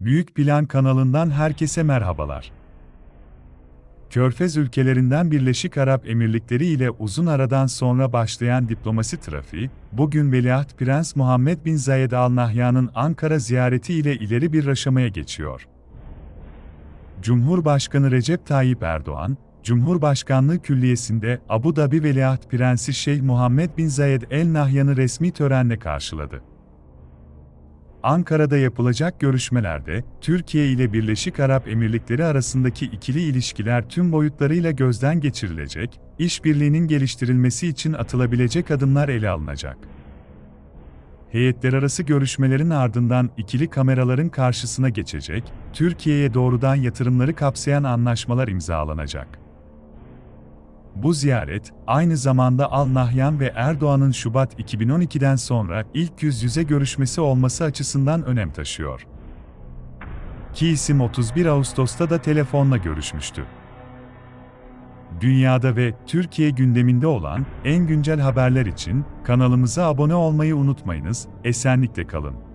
Büyük Plan kanalından herkese merhabalar. Körfez ülkelerinden Birleşik Arap Emirlikleri ile uzun aradan sonra başlayan diplomasi trafiği, bugün Veliaht Prens Muhammed bin Zayed Al Nahyan'ın Ankara ziyareti ile ileri bir aşamaya geçiyor. Cumhurbaşkanı Recep Tayyip Erdoğan, Cumhurbaşkanlığı Külliyesi'nde Abu Dhabi Veliaht Prensi Şeyh Muhammed bin Zayed El Nahyan'ı resmi törenle karşıladı. Ankara'da yapılacak görüşmelerde, Türkiye ile Birleşik Arap Emirlikleri arasındaki ikili ilişkiler tüm boyutlarıyla gözden geçirilecek, işbirliğinin geliştirilmesi için atılabilecek adımlar ele alınacak. Heyetler arası görüşmelerin ardından ikili kameraların karşısına geçecek, Türkiye'ye doğrudan yatırımları kapsayan anlaşmalar imzalanacak. Bu ziyaret, aynı zamanda Al Nahyan ve Erdoğan'ın Şubat 2012'den sonra ilk yüz yüze görüşmesi olması açısından önem taşıyor. Ki isim 31 Ağustos'ta da telefonla görüşmüştü. Dünyada ve Türkiye gündeminde olan en güncel haberler için kanalımıza abone olmayı unutmayınız, esenlikle kalın.